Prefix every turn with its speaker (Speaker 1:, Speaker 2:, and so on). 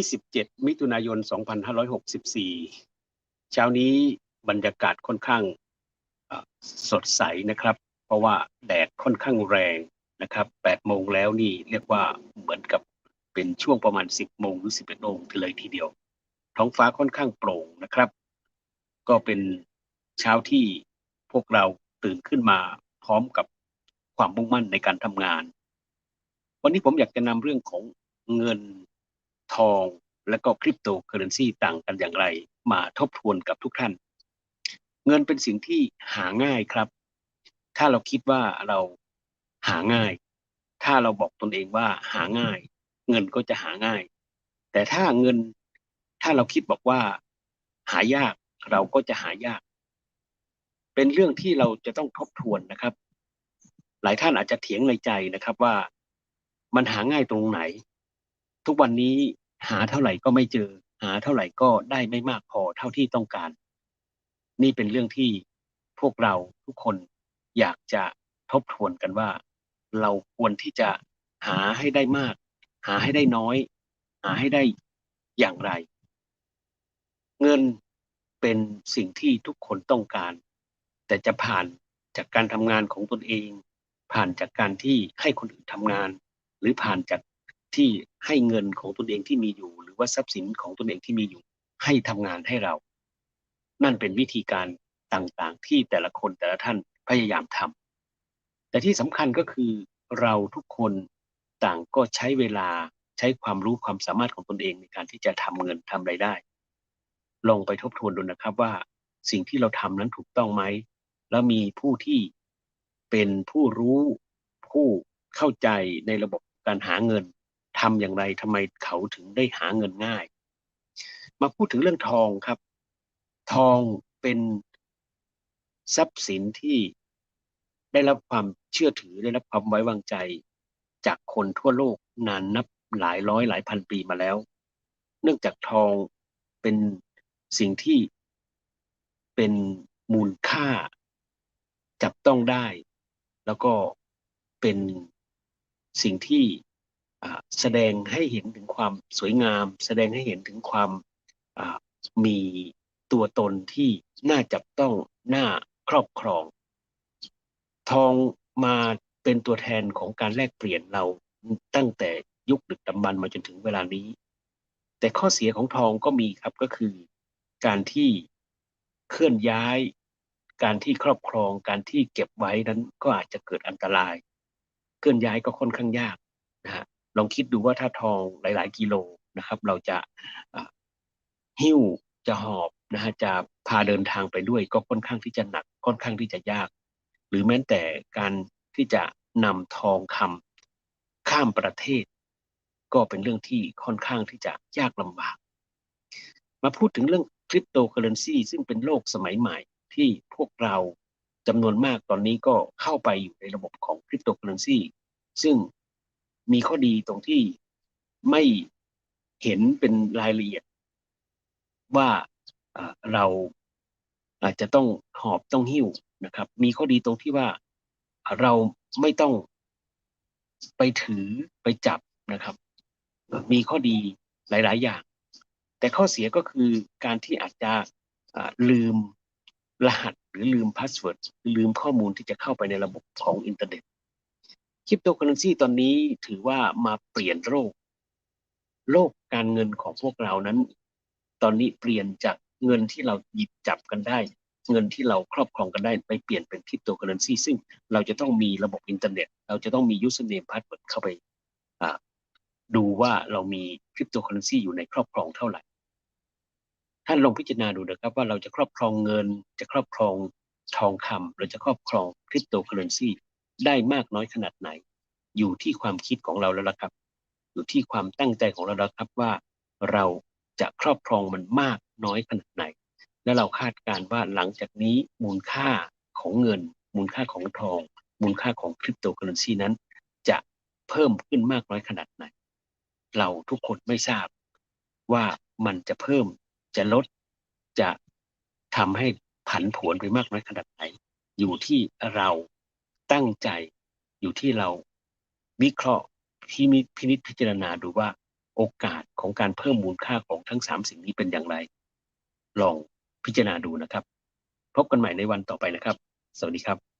Speaker 1: 27 มิถุนายน 2564 เช้านี้บรรยากาศค่อนข้างสดใสนะครับ เพราะว่าแดดค่อนข้างแรงนะครับ8โมงแล้วนี่เรียกว่าเหมือนกับเป็นช่วงประมาณ 10 โมงหรือ 11โมงทีเลยทีเดียว ท้องฟ้าค่อนข้างโปร่งนะครับ ก็เป็นเช้าที่พวกเราตื่นขึ้นมาพร้อมกับความมุ่งมั่นในการทำงาน วันนี้ผมอยากจะนำเรื่องของเงิน ทอง และก็คริปโตเคอเรนซีต่างกันอย่างไร มาทบทวนกับทุกท่าน เงินเป็นสิ่งที่หาง่ายครับ ถ้าเราคิดว่าเราหาง่าย ถ้าเราบอกตนเองว่าหาง่าย เงินก็จะหาง่าย แต่ถ้าเงินถ้าเราคิดบอกว่า หายากเราก็จะหายาก เป็นเรื่องที่เราจะต้องทบทวนนะครับ หลายท่านอาจจะเถียงในใจนะครับว่า มันหาง่ายตรงไหน ทุกวันนี้ หาเท่าไหร่ก็ไม่เจอ หาเท่าไหร่ก็ได้ไม่มากพอเท่าที่ต้องการ นี่เป็นเรื่องที่พวกเราทุกคนอยากจะทบทวนกันว่า เราควรที่จะหาให้ได้มาก หาให้ได้น้อย หาให้ได้อย่างไร เงินเป็นสิ่งที่ทุกคนต้องการ แต่จะผ่านจากการทำงานของตนเอง ผ่านจากการที่ให้คนอื่นทำงาน หรือผ่านจาก ที่ให้เงินของตนเองที่มีอยู่ หรือว่าทรัพย์สินของตนเองที่มีอยู่ ให้ทำงานให้เรา นั่นเป็นวิธีการต่างๆ ที่แต่ละคนแต่ละท่านพยายามทำแต่ที่สำคัญก็คือเราทุกคนต่างก็ใช้เวลาใช้ความรู้ความสามารถของตนเองในการที่จะทำเงินทำไรายได้ ลองไปทบทวนดูนะครับว่าสิ่งที่เราทำนั้นถูกต้องไหม แล้วมีผู้ที่เป็นผู้รู้ผู้เข้าใจในระบบการหาเงิน ทำอย่างไรทำไมเขาถึงได้หาเงินง่าย มาพูดถึงเรื่องทองครับ ทองเป็นทรัพย์สินที่ได้รับความเชื่อถือได้รับความไว้วางใจ จากคนทั่วโลกนานนับหลายร้อยหลายพันปีมาแล้ว เนื่องจากทองเป็นสิ่งที่เป็นมูลค่า จับต้องได้ แล้วก็เป็นสิ่งที่ แสดงให้เห็นถึงความสวยงาม แสดงให้เห็นถึงความมีตัวตนที่น่าจับต้องน่าครอบครอง ทองมาเป็นตัวแทนของการแลกเปลี่ยนเราตั้งแต่ยุคดึกดำบรรมาจนถึงเวลานี้ แต่ข้อเสียของทองก็มีครับก็คือ การที่เคลื่อนย้าย การที่ครอบครอง การที่เก็บไว้นั้นก็อาจจะเกิดอันตราย เคลื่อนย้ายก็ค่อนข้างยากนะฮะ ลองคิดดูว่าถ้าทองหลาย ๆ กิโลนะครับ เราจะหิ้วจะหอบนะฮะจะพาเดินทางไปด้วย ก็ค่อนข้างที่จะหนักค่อนข้างที่จะยาก หรือแม้แต่การที่จะนำทองคำข้ามประเทศ ก็เป็นเรื่องที่ค่อนข้างที่จะยากลำบาก มาพูดถึงเรื่องคริปโตเคอเรนซีซึ่งเป็นโลกสมัยใหม่ที่พวกเราจำนวนมากตอนนี้ก็เข้าไปอยู่ในระบบของคริปโตเคอเรนซีซึ่ง มีข้อดีตรงที่ไม่เห็นเป็นรายละเอียด ว่าเราอาจจะต้องหอบต้องหิ้วนะครับ มีข้อดีตรงที่ว่าเราไม่ต้องไปถือไปจับนะครับ มีข้อดีหลาย ๆ อย่าง แต่ข้อเสียก็คือการที่อาจจะลืมรหัสหรือลืมพาสเวิร์ดหรือลืมข้อมูลที่จะเข้าไปในระบบของอินเทอร์เน็ต คริปโตเคอเรนซีตอนนี้ถือว่ามาเปลี่ยนโลก โลกการเงินของพวกเรานั้น ตอนนี้เปลี่ยนจากเงินที่เราหยิบจับกันได้ เงินที่เราครอบครองกันได้ไปเปลี่ยนเป็นคริปโตเคอเรนซีซึ่งเราจะต้องมีระบบอินเทอร์เน็ต เราจะต้องมียูสเนมพาสเวิร์ดเข้าไปดูว่าเรามีคริปโตเคอเรนซีอยู่ในครอบครองเท่าไหร่ท่านลองพิจารณาดูนะครับว่าเราจะครอบครองเงินจะครอบครองทองคำหรือจะครอบครองคริปโตเคอเรนซี ได้มากน้อยขนาดไหน อยู่ที่ความคิดของเราแล้วล่ะครับ อยู่ที่ความตั้งใจของเราแล้วครับว่า เราจะครอบครองมันมากน้อยขนาดไหน และเราคาดการว่าหลังจากนี้มูลค่าของเงิน มูลค่าของทอง มูลค่าของคริปโตเคอเรนซีนั้น จะเพิ่มขึ้นมากน้อยขนาดไหน เราทุกคนไม่ทราบว่ามันจะเพิ่มจะลดจะทำให้ผันผวนไปมากน้อยขนาดไหน อยู่ที่เรา ตั้งใจอยู่ที่เราวิเคราะห์พินิจพินิจพิจารณาดูว่าโอกาสของการเพิ่มมูลค่าของทั้งสามสิ่งนี้เป็นอย่างไร ลองพิจารณาดูนะครับ พบกันใหม่ในวันต่อไปนะครับ สวัสดีครับ